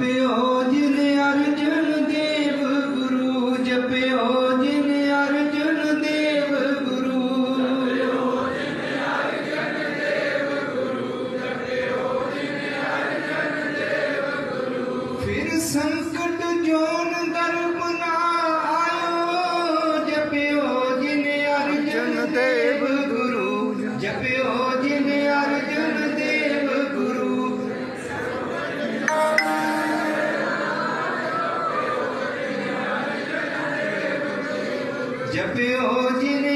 ਜਪਿਓ ਜਿਨ ਅਰਜਨ ਦੇਵ ਗੁਰੂ ਜਪਿਓ ਜਿਨ ਅਰਜਨ ਦੇਵ ਗੁਰੂ। ਫਿਰ ਸੰਕਟ ਜੋਨ ਦਰਪਨਾ जप्यो जिन